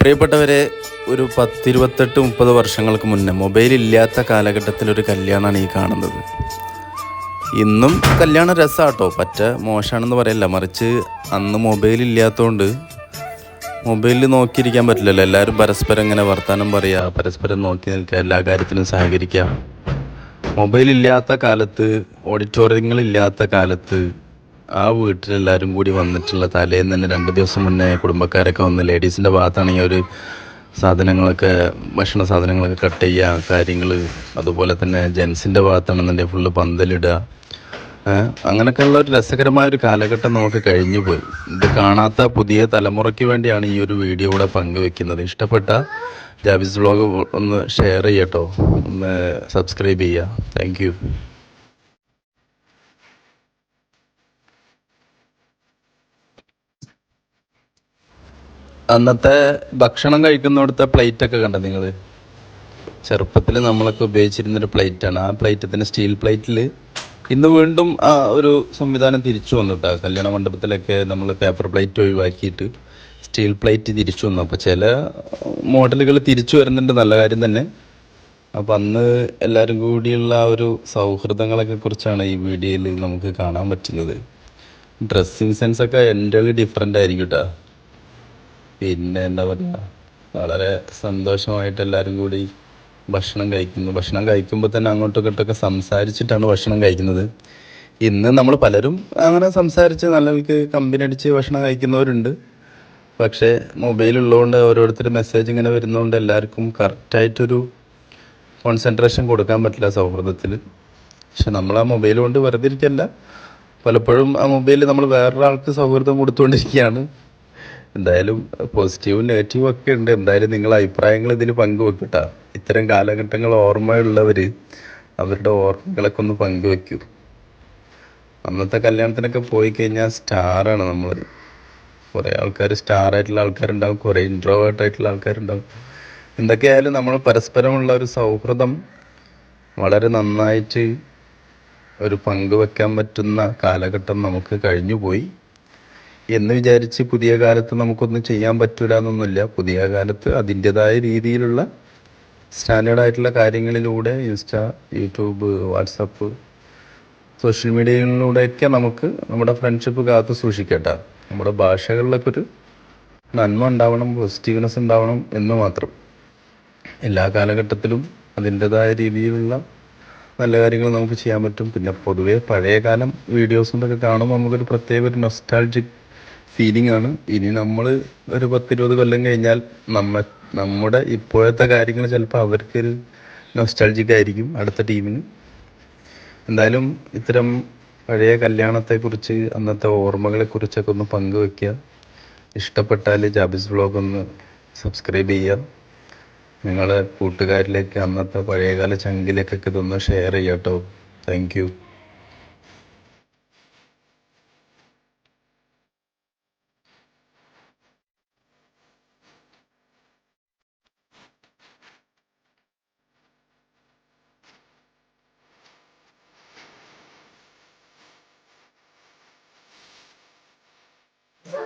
പ്രിയപ്പെട്ടവരെ ഒരു പത്തിരുപത്തെട്ട് മുപ്പത് വർഷങ്ങൾക്ക് മുന്നേ മൊബൈൽ ഇല്ലാത്ത കാലഘട്ടത്തിൽ ഒരു കല്യാണമാണ് ഈ കാണുന്നത്. ഇന്നും കല്യാണം രസമാട്ടോ പറ്റ മോശമാണെന്ന് പറയല്ല. മറിച്ച് അന്ന് മൊബൈൽ ഇല്ലാത്തതുകൊണ്ട് മൊബൈലിൽ നോക്കിയിരിക്കാൻ പറ്റില്ലല്ലോ. എല്ലാവരും പരസ്പരം ഇങ്ങനെ വർത്തമാനം പറയുക പരസ്പരം നോക്കി നിൽക്കുക എല്ലാ കാര്യത്തിലും സഹകരിക്കുക മൊബൈൽ ഇല്ലാത്ത കാലത്ത് ഓഡിറ്റോറിയങ്ങളില്ലാത്ത കാലത്ത് ആ വീട്ടിലെല്ലാവരും കൂടി വന്നിട്ടുള്ള തലേന്ന് തന്നെ രണ്ട് ദിവസം മുന്നേ കുടുംബക്കാരൊക്കെ വന്ന് ലേഡീസിന്റെ ഭാഗത്താണെങ്കിൽ ഒരു സാധനങ്ങളൊക്കെ ഭക്ഷണ സാധനങ്ങളൊക്കെ കട്ട് ചെയ്യുക കാര്യങ്ങൾ അതുപോലെ തന്നെ ജെൻസിന്റെ ഭാഗത്താണെന്നുണ്ടെങ്കിൽ ഫുള്ള് പന്തലിടുക. അങ്ങനെയൊക്കെ അങ്ങനെയൊക്കെയുള്ള ഒരു രസകരമായ ഒരു കാലഘട്ടം നമുക്ക് കഴിഞ്ഞു പോയി. ഇത് കാണാത്ത പുതിയ തലമുറയ്ക്ക് വേണ്ടിയാണ് ഈ ഒരു വീഡിയോ കൂടെ പങ്കുവെക്കുന്നത്. ഇഷ്ടപ്പെട്ട ജാബിസ് ബ്ലോഗ് ഒന്ന് ഷെയർ ചെയ്യട്ടോ. ഒന്ന് സബ്സ്ക്രൈബ് ചെയ്യുക. താങ്ക് അന്നത്തെ ഭക്ഷണം കഴിക്കുന്നിടത്തെ പ്ലേറ്റ് ഒക്കെ കണ്ടോ നിങ്ങൾ ചെറുപ്പത്തിൽ നമ്മളൊക്കെ ഉപയോഗിച്ചിരുന്നൊരു പ്ലേറ്റാണ്. ആ പ്ലേറ്റ് തന്നെ സ്റ്റീൽ പ്ലേറ്റിൽ ഇന്ന് വീണ്ടും ആ ഒരു സംവിധാനം തിരിച്ചു വന്നു കേട്ടോ കല്യാണ മണ്ഡപത്തിലൊക്കെ നമ്മൾ പേപ്പർ പ്ലേറ്റ് ഒഴിവാക്കിയിട്ട് സ്റ്റീൽ പ്ലേറ്റ് തിരിച്ചു വന്നു. അപ്പോൾ ചില മോഡലുകൾ തിരിച്ചു വരുന്നുണ്ട് നല്ല കാര്യം തന്നെ. അപ്പം അന്ന് എല്ലാവരും കൂടിയുള്ള ആ ഒരു സൗഹൃദങ്ങളൊക്കെ കുറിച്ചാണ് ഈ വീഡിയോയിൽ നമുക്ക് കാണാൻ പറ്റുന്നത്. ഡ്രസ്സിങ് സെൻസ് ഒക്കെ എന്റെ ഡിഫറെന്റ് ആയിരിക്കും കേട്ടോ പിന്നെ എന്താ പറയുക വളരെ സന്തോഷമായിട്ട് എല്ലാവരും കൂടി ഭക്ഷണം കഴിക്കുന്നു. ഭക്ഷണം കഴിക്കുമ്പോൾ തന്നെ അങ്ങോട്ടും ഇങ്ങോട്ടൊക്കെ സംസാരിച്ചിട്ടാണ് ഭക്ഷണം കഴിക്കുന്നത്. ഇന്ന് നമ്മൾ പലരും അങ്ങനെ സംസാരിച്ച് നല്ലവർക്ക് കമ്പനി അടിച്ച് ഭക്ഷണം കഴിക്കുന്നവരുണ്ട്. പക്ഷേ മൊബൈൽ ഉള്ളതുകൊണ്ട് ഓരോരുത്തർ മെസ്സേജ് ഇങ്ങനെ വരുന്നതുകൊണ്ട് എല്ലാവർക്കും കറക്റ്റായിട്ടൊരു കോൺസെൻട്രേഷൻ കൊടുക്കാൻ പറ്റില്ല സൗഹൃദത്തിൽ പക്ഷെ നമ്മൾ ആ മൊബൈൽ കൊണ്ട് വെറുതെ ഇരിക്കല്ല. പലപ്പോഴും ആ മൊബൈലിൽ നമ്മൾ വേറൊരാൾക്ക് സൗഹൃദം കൊടുത്തുകൊണ്ടിരിക്കുകയാണ്. എന്തായാലും പോസിറ്റീവും നെഗറ്റീവും ഒക്കെ ഉണ്ട്. എന്തായാലും നിങ്ങൾ അഭിപ്രായങ്ങൾ ഇതിൽ പങ്കുവെക്കട്ടാ. ഇത്തരം കാലഘട്ടങ്ങൾ ഓർമ്മയുള്ളവർ അവരുടെ ഓർമ്മകളൊക്കെ ഒന്ന് പങ്കുവെക്കൂ. അന്നത്തെ കല്യാണത്തിനൊക്കെ പോയി കഴിഞ്ഞാൽ സ്റ്റാറാണ് നമ്മൾ കുറേ ആൾക്കാർ സ്റ്റാർ ആയിട്ടുള്ള ആൾക്കാരുണ്ടാവും കുറേ ഇൻട്രോവേർട്ട് ആയിട്ടുള്ള ആൾക്കാരുണ്ടാവും. എന്തൊക്കെയായാലും നമ്മൾ പരസ്പരമുള്ള ഒരു സൗഹൃദം വളരെ നന്നായിട്ട് ഒരു പങ്കുവെക്കാൻ പറ്റുന്ന കാലഘട്ടം നമുക്ക് കഴിഞ്ഞു പോയി എന്ന് വിചാരിച്ച് പുതിയ കാലത്ത് നമുക്കൊന്നും ചെയ്യാൻ പറ്റൂല എന്നൊന്നുമില്ല. പുതിയ കാലത്ത് അതിന്റെതായ രീതിയിലുള്ള സ്റ്റാൻഡേർഡ് ആയിട്ടുള്ള കാര്യങ്ങളിലൂടെ ഇൻസ്റ്റ യൂട്യൂബ് വാട്സപ്പ് സോഷ്യൽ മീഡിയകളിലൂടെയൊക്കെ നമുക്ക് നമ്മുടെ ഫ്രണ്ട്ഷിപ്പ് കാത്തു സൂക്ഷിക്കട്ടെ നമ്മുടെ ഭാഷകളിലൊക്കെ ഒരു നന്മ ഉണ്ടാവണം പോസിറ്റീവ്നെസ് ഉണ്ടാവണം എന്ന് മാത്രം. എല്ലാ കാലഘട്ടത്തിലും അതിന്റെതായ രീതിയിലുള്ള നല്ല കാര്യങ്ങൾ നമുക്ക് ചെയ്യാൻ പറ്റും. പിന്നെ പൊതുവേ പഴയ കാലം വീഡിയോസും ഇതൊക്കെ കാണുമ്പോൾ നമുക്കൊരു പ്രത്യേക ഒരു നൊസ്റ്റാൾജിക് ഫീലിംഗ് ആണ്. ഇനി നമ്മൾ ഒരു പത്തിരുപത് കൊല്ലം കഴിഞ്ഞാൽ നമ്മ നമ്മുടെ ഇപ്പോഴത്തെ കാര്യങ്ങൾ ചിലപ്പോൾ അവർക്കൊരു നൊസ്റ്റാൾജിക് ആയിരിക്കും അടുത്ത ടീമിന് എന്തായാലും ഇത്തരം പഴയ കല്യാണത്തെക്കുറിച്ച് അന്നത്തെ ഓർമ്മകളെക്കുറിച്ചൊക്കെ ഒന്ന് പങ്കുവെക്കുക. ഇഷ്ടപ്പെട്ടാൽ ജാബിസ് ബ്ലോഗ് ഒന്ന് സബ്സ്ക്രൈബ് ചെയ്യുക. നിങ്ങളെ കൂട്ടുകാരിലേക്ക് അന്നത്തെ പഴയകാല ചങ്കിലേക്കൊക്കെ ഇതൊന്ന് ഷെയർ ചെയ്യാം കേട്ടോ. Thank